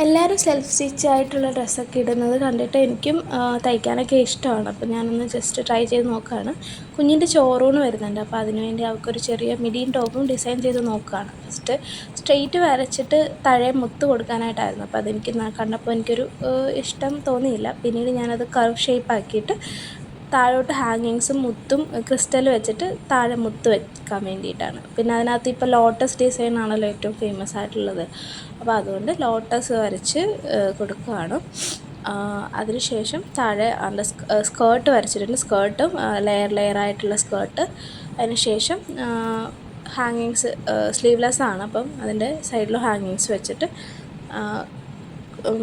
എല്ലാവരും self stitch ആയിട്ടുള്ള ഡ്രസ്സൊക്കെ ഇടുന്നത് കണ്ടിട്ട് എനിക്കും തയ്ക്കാനൊക്കെ ഇഷ്ടമാണ്. അപ്പോൾ ഞാനൊന്ന് ജസ്റ്റ് ട്രൈ ചെയ്ത് നോക്കുകയാണ് കുഞ്ഞിന്റെ ചോറൂണ് വരുന്നുണ്ട്. അപ്പോൾ അതിനുവേണ്ടി അവൾക്കൊരു ചെറിയ മിഡിയും ടോപ്പും ഡിസൈൻ ചെയ്ത് നോക്കുകയാണ് ഫസ്റ്റ് സ്ട്രെയിറ്റ് വരച്ചിട്ട് താഴെ മുത്ത് കൊടുക്കാനായിട്ടായിരുന്നു. അപ്പോൾ അതെനിക്ക് കണ്ടപ്പോൾ എനിക്കൊരു ഇഷ്ടം തോന്നിയില്ല. പിന്നീട് ഞാനത് കർവ് ഷേപ്പ് ആക്കിയിട്ട് താഴോട്ട് ഹാങ്ങിങ്സും മുത്തും ക്രിസ്റ്റൽ വെച്ചിട്ട് താഴെ മുത്ത് വെക്കാൻ വേണ്ടിയിട്ടാണ്. പിന്നെ അതിനകത്ത് ഇപ്പോൾ ലോട്ടസ് ഡിസൈൻ ആണല്ലോ ഏറ്റവും ഫേമസ് ആയിട്ടുള്ളത്. അപ്പോൾ അതുകൊണ്ട് ലോട്ടസ് വരച്ച് കൊടുക്കുകയാണ്. അതിനുശേഷം താഴെ അതിന്റെ സ്കേർട്ട് വരച്ചിട്ടുണ്ട്. സ്കേർട്ടും ലെയർ ലെയർ ആയിട്ടുള്ള സ്കേർട്ട് അതിനുശേഷം ഹാങ്ങിങ്സ് സ്ലീവ്ലെസ് ആണ്. അപ്പം അതിന്റെ സൈഡിൽ ഹാങ്ങിങ്സ് വെച്ചിട്ട്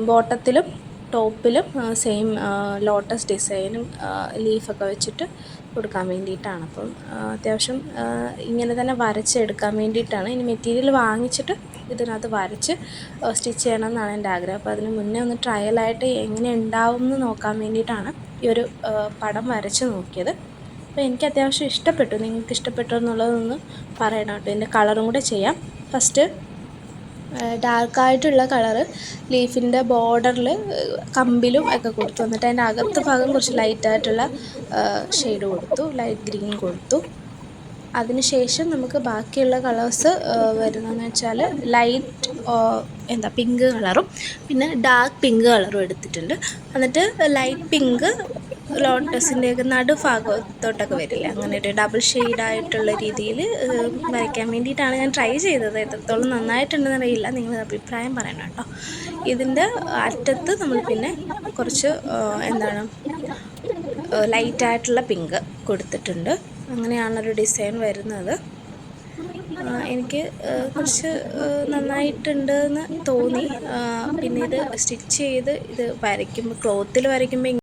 ബോട്ടത്തിലും ടോപ്പിലും സെയിം ലോട്ടസ് ഡിസൈനും ലീഫൊക്കെ വെച്ചിട്ട് കൊടുക്കാൻ വേണ്ടിയിട്ടാണ്. അപ്പം അത്യാവശ്യം ഇങ്ങനെ തന്നെ വരച്ചെടുക്കാൻ വേണ്ടിയിട്ടാണ്. ഇനി മെറ്റീരിയൽ വാങ്ങിച്ചിട്ട് ഇതിനകത്ത് വരച്ച് സ്റ്റിച്ച് ചെയ്യണം എന്നാണ് എന്റെ ആഗ്രഹം. അപ്പോൾ അതിന് മുന്നേ ഒന്ന് ട്രയലായിട്ട് എങ്ങനെ ഉണ്ടാവും എന്ന് നോക്കാൻ വേണ്ടിയിട്ടാണ് ഈ ഒരു പടം വരച്ച് നോക്കിയത്. അപ്പോൾ എനിക്ക് അത്യാവശ്യം ഇഷ്ടപ്പെട്ടു. നിങ്ങൾക്ക് ഇഷ്ടപ്പെട്ടു എന്നുള്ളതൊന്ന് പറയണം കേട്ടോ. ഇതിന്റെ കളറും കൂടെ ചെയ്യാം. ഫസ്റ്റ് ഡാർക്കായിട്ടുള്ള കളറ് ലീഫിന്റെ ബോർഡറിൽ കമ്പിലും ഒക്കെ കൊടുത്തു. എന്നിട്ട് അതിന്റെ അകത്ത് ഭാഗം കുറച്ച് ലൈറ്റായിട്ടുള്ള ഷെയ്ഡ് കൊടുത്തു. ലൈറ്റ് ഗ്രീൻ കൊടുത്തു. അതിനുശേഷം നമുക്ക് ബാക്കിയുള്ള കളേഴ്സ് വരുന്നതെന്ന് വെച്ചാൽ ലൈറ്റ് എന്താ പിങ്ക് കളറും പിന്നെ ഡാർക്ക് പിങ്ക് കളറും എടുത്തിട്ടുണ്ട്. എന്നിട്ട് ലൈറ്റ് പിങ്ക് ലോട്ടസിന്റെയൊക്കെ നടുഭാഗത്തോട്ടൊക്കെ വരില്ലേ? അങ്ങനെ ഒരു ഡബിൾ ഷെയ്ഡായിട്ടുള്ള രീതിയിൽ വരയ്ക്കാൻ വേണ്ടിയിട്ടാണ് ഞാൻ ട്രൈ ചെയ്തത്. എത്രത്തോളം നന്നായിട്ടുണ്ടെന്ന് അറിയില്ല. നിങ്ങൾ അഭിപ്രായം പറയണം കേട്ടോ. ഇതിന്റെ അറ്റത്ത് നമ്മൾ പിന്നെ കുറച്ച് എന്താണ് ലൈറ്റായിട്ടുള്ള പിങ്ക് കൊടുത്തിട്ടുണ്ട്. അങ്ങനെയാണൊരു ഡിസൈൻ വരുന്നത്. എനിക്ക് കുറച്ച് നന്നായിട്ടുണ്ട് എന്ന് തോന്നി. പിന്നെ ഇത് സ്റ്റിച്ച് ചെയ്ത് ഇത് വരയ്ക്കുമ്പോൾ ക്ലോത്തിൽ വരയ്ക്കുമ്പോൾ